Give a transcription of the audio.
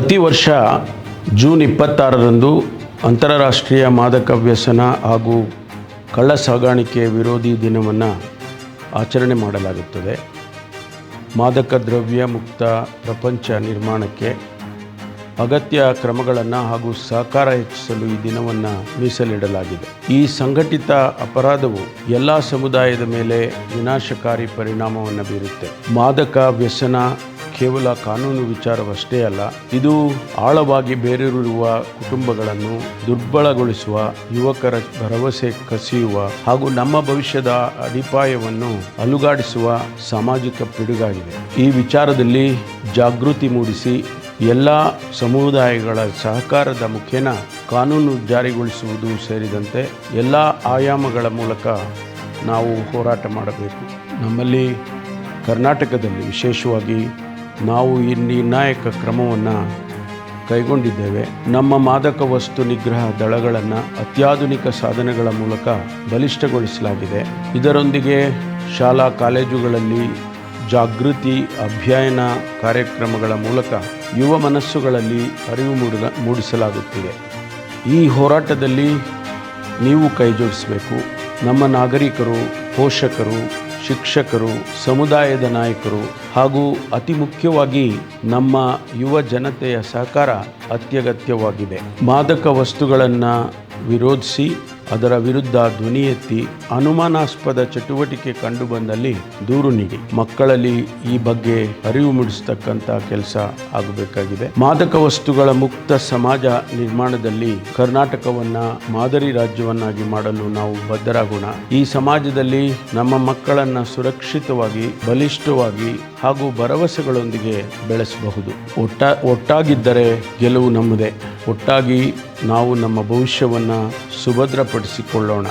ಪ್ರತಿ ವರ್ಷ ಜೂನ್ ಇಪ್ಪತ್ತಾರರಂದು ಅಂತಾರಾಷ್ಟ್ರೀಯ ಮಾದಕ ವ್ಯಸನ ಹಾಗೂ ಕಳ್ಳ ಸಾಗಾಣಿಕೆ ವಿರೋಧಿ ದಿನವನ್ನು ಆಚರಣೆ ಮಾಡಲಾಗುತ್ತದೆ. ಮಾದಕ ದ್ರವ್ಯ ಮುಕ್ತ ಪ್ರಪಂಚ ನಿರ್ಮಾಣಕ್ಕೆ ಅಗತ್ಯ ಕ್ರಮಗಳನ್ನು ಹಾಗೂ ಸಹಕಾರ ಹೆಚ್ಚಿಸಲು ಈ ದಿನವನ್ನು ಮೀಸಲಿಡಲಾಗಿದೆ. ಈ ಸಂಘಟಿತ ಅಪರಾಧವು ಎಲ್ಲ ಸಮುದಾಯದ ಮೇಲೆ ವಿನಾಶಕಾರಿ ಪರಿಣಾಮವನ್ನು ಬೀರುತ್ತೆ. ಮಾದಕ ವ್ಯಸನ ಕೇವಲ ಕಾನೂನು ವಿಚಾರವಷ್ಟೇ ಅಲ್ಲ, ಇದು ಆಳವಾಗಿ ಬೇರೂರಿರುವ ಕುಟುಂಬಗಳನ್ನು ದುರ್ಬಲಗೊಳಿಸುವ ಯುವಕರ ಭರವಸೆ ಕಸಿಯುವ ಹಾಗೂ ನಮ್ಮ ಭವಿಷ್ಯದ ಅಡಿಪಾಯವನ್ನು ಅಲುಗಾಡಿಸುವ ಸಾಮಾಜಿಕ ಪಿಡುಗಾಗಿದೆ. ಈ ವಿಚಾರದಲ್ಲಿ ಜಾಗೃತಿ ಮೂಡಿಸಿ ಎಲ್ಲ ಸಮುದಾಯಗಳ ಸಹಕಾರದ ಮುಖೇನ ಕಾನೂನು ಜಾರಿಗೊಳಿಸುವುದು ಸೇರಿದಂತೆ ಎಲ್ಲ ಆಯಾಮಗಳ ಮೂಲಕ ನಾವು ಹೋರಾಟ ಮಾಡಬೇಕು. ನಮ್ಮಲ್ಲಿ ಕರ್ನಾಟಕದಲ್ಲಿ ವಿಶೇಷವಾಗಿ ನಾವು ಈ ನಿರ್ಣಾಯಕ ಕ್ರಮವನ್ನು ಕೈಗೊಂಡಿದ್ದೇವೆ. ನಮ್ಮ ಮಾದಕ ವಸ್ತು ನಿಗ್ರಹ ದಳಗಳನ್ನು ಅತ್ಯಾಧುನಿಕ ಸಾಧನಗಳ ಮೂಲಕ ಬಲಿಷ್ಠಗೊಳಿಸಲಾಗಿದೆ. ಇದರೊಂದಿಗೆ ಶಾಲಾ ಕಾಲೇಜುಗಳಲ್ಲಿ ಜಾಗೃತಿ ಅಭ್ಯಯನ ಕಾರ್ಯಕ್ರಮಗಳ ಮೂಲಕ ಯುವ ಮನಸ್ಸುಗಳಲ್ಲಿ ಅರಿವು ಮೂಡಿದ, ಮೂಡಿಸಲಾಗುತ್ತಿದೆ. ಈ ಹೋರಾಟದಲ್ಲಿ ನೀವು ಕೈಜೋಡಿಸಬೇಕು. ನಮ್ಮ ನಾಗರಿಕರು ಪೋಷಕರು, ಶಿಕ್ಷಕರು, ಸಮುದಾಯದ ನಾಯಕರು ಹಾಗೂ ಅತಿ ಮುಖ್ಯವಾಗಿ ನಮ್ಮ ಯುವ ಜನತೆಯ ಸಹಕಾರ ಅತ್ಯಗತ್ಯವಾಗಿದೆ. ಮಾದಕ ವಸ್ತುಗಳನ್ನು ವಿರೋಧಿಸಿ ಅದರ ವಿರುದ್ಧ ಧ್ವನಿ ಎತ್ತಿ ಅನುಮಾನಾಸ್ಪದ ಚಟುವಟಿಕೆ ಕಂಡುಬಂದಲ್ಲಿ ದೂರು ನೀಡಿ. ಮಕ್ಕಳಲ್ಲಿ ಈ ಬಗ್ಗೆ ಅರಿವು ಮೂಡಿಸತಕ್ಕಂಥ ಕೆಲಸ ಆಗಬೇಕಾಗಿದೆ. ಮಾದಕ ವಸ್ತುಗಳ ಮುಕ್ತ ಸಮಾಜ ನಿರ್ಮಾಣದಲ್ಲಿ ಕರ್ನಾಟಕವನ್ನ ಮಾದರಿ ರಾಜ್ಯವನ್ನಾಗಿ ಮಾಡಲು ನಾವು ಬದ್ಧರಾಗೋಣ. ಈ ಸಮಾಜದಲ್ಲಿ ನಮ್ಮ ಮಕ್ಕಳನ್ನ ಸುರಕ್ಷಿತವಾಗಿ, ಬಲಿಷ್ಠವಾಗಿ ಹಾಗೂ ಭರವಸೆಗಳೊಂದಿಗೆ ಬೆಳೆಸಬಹುದು. ಒಟ್ಟ, ಒಟ್ಟಾಗಿದ್ದರೆ ಗೆಲುವು ನಮ್ಮದೇ. ಒಟ್ಟಾಗಿ ನಾವು ನಮ್ಮ ಭವಿಷ್ಯವನ್ನು ಸುಭದ್ರಪಡಿಸಿಕೊಳ್ಳೋಣ.